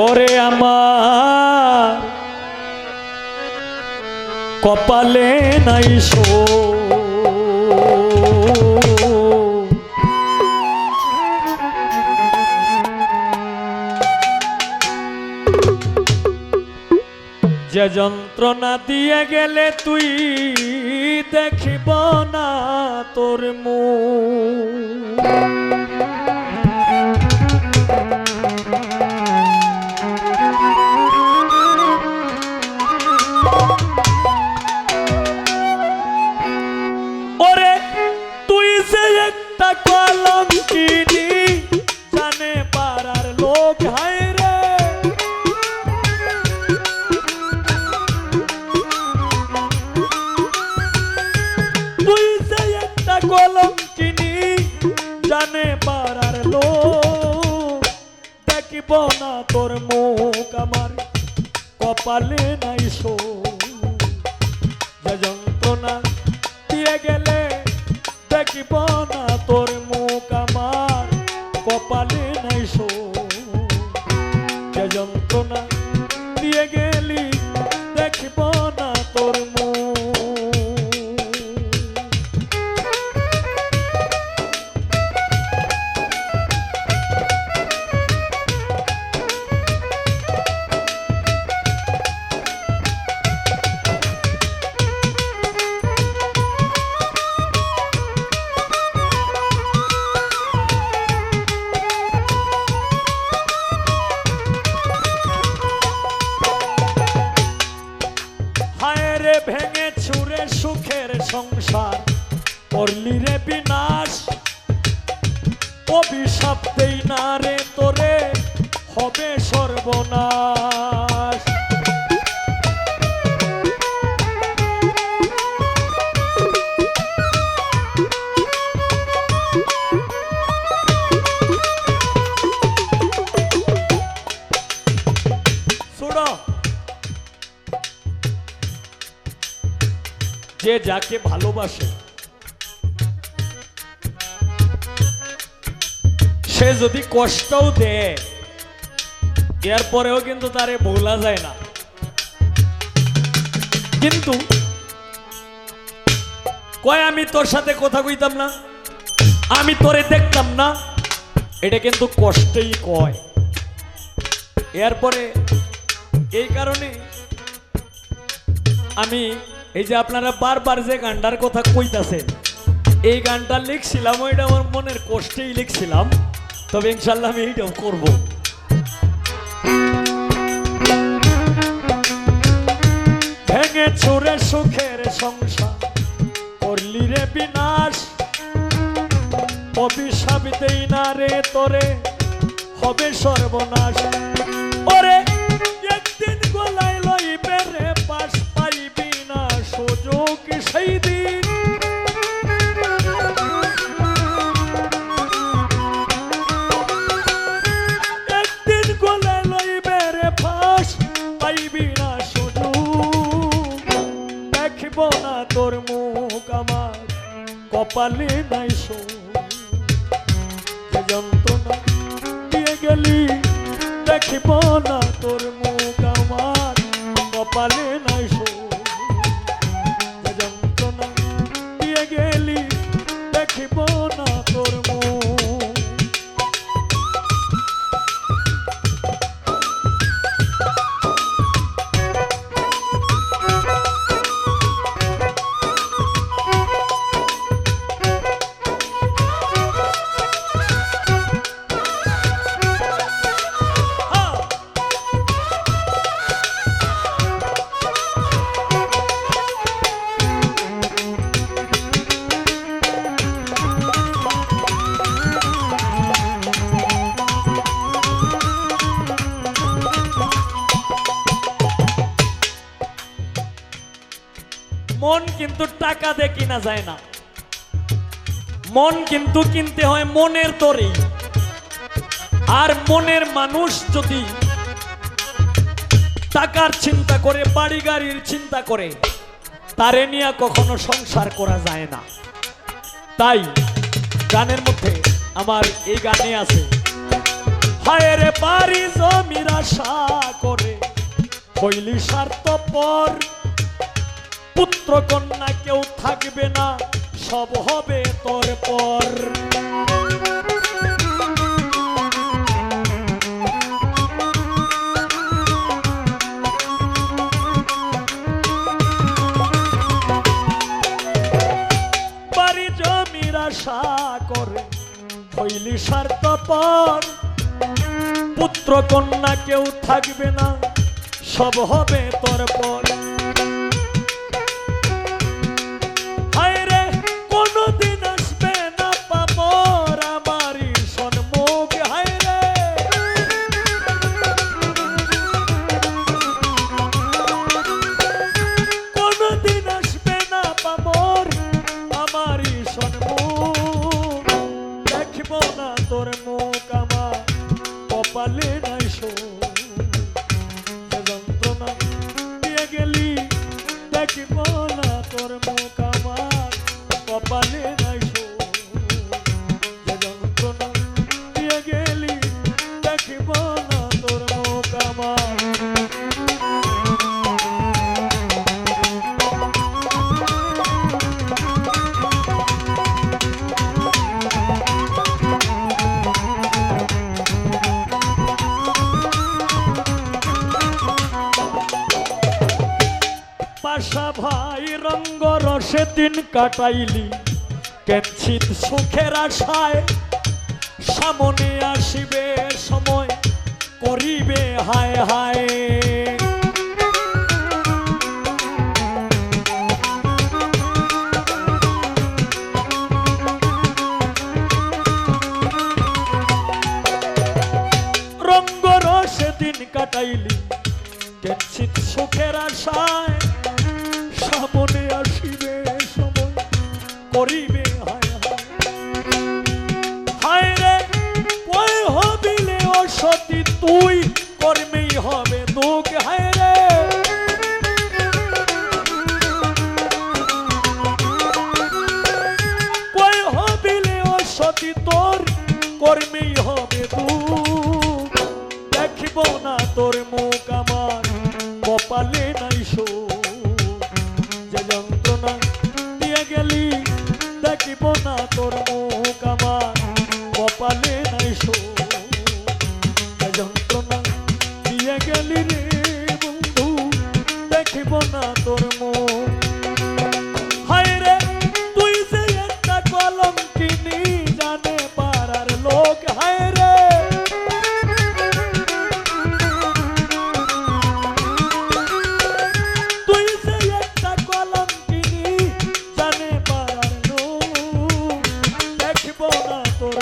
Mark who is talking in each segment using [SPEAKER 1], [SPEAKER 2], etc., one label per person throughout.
[SPEAKER 1] ওরে আমার কপালে নাই শো যে যন্ত্রণা দিয়ে গেলে তুই দেখিব না তোর মুখ। কপালে নাই শো অভিশাপ দেই না রে তোরে হবে সর্বনাশ। যে যাকে ভালোবাসে সে যদি কষ্টও দেয়, এরপরেও কিন্তু তারে ভোলা যায় না। কিন্তু, কয় আমি তোর সাথে কথা কইতাম না? আমি তোরে দেখতাম না? এটা কিন্তু কষ্টেই কয়। এরপরে, এই কারণে আমি এই যে আপনারা বারবার যে গানটার কথা কইতাছেন, এই গানটা লিখছিলাম, ওইটা আমার মনের কষ্টেই লিখছিলাম। তবে ইনশাল্লাহ আমি এইটাও করব। ভেঙে ছুড়ে সুখের সংসার, করলি রে বিনাশ। অভিশাপ দেই না রে তোরে, হবে সর্বনাশ। দেখিব না তোর মুখ আমার। কপালে নাই যন্ত্রণা দিয়ে গেলি, দেখিব না তোর মুখ আমার। কপালে নাই শো টাকা দিয়ে কিনা যায় না। মন কিন্তু কিনতে হয় মনের তরেই আর মনের মানুষ যদি টাকার চিন্তা করে, বাড়ি গাড়ির চিন্তা করে, তারে নিয়ে কখনো সংসার করা যায় না। তাই গানের মধ্যে আমার এই গানে আছে, হায় রে বাড়ি জমির আশা করে, হইলি স্বার্থপর পুত্র কন্যা কেউ থাকবে না, সব হবে তোর পর। বাড়ি জমির আশা করে, হইলি স্বার্থপর। পুত্র কন্যা কেউ থাকবে না, সব হবে তোর পর। পাশা ভাই রঙ্গ রসে দিন কাটাইলি। কেঞ্চিত সুখের আশায় সামনে আসিবে সময়, করিবে হায় হায়। করিবে হায় রে কই হবিলে অসতি তুই? কর্মেই হবে দুঃখ হায়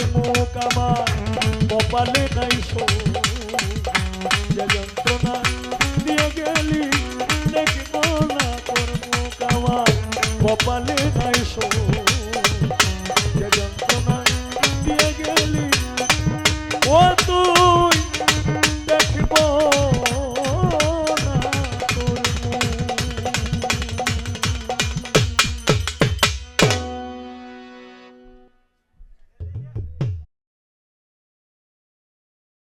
[SPEAKER 1] না মুখ আমার কপালে নাই যে যন্ত্রণা দিয়ে গেলি, দেখব না তোর মুখ আমার কপালে নাই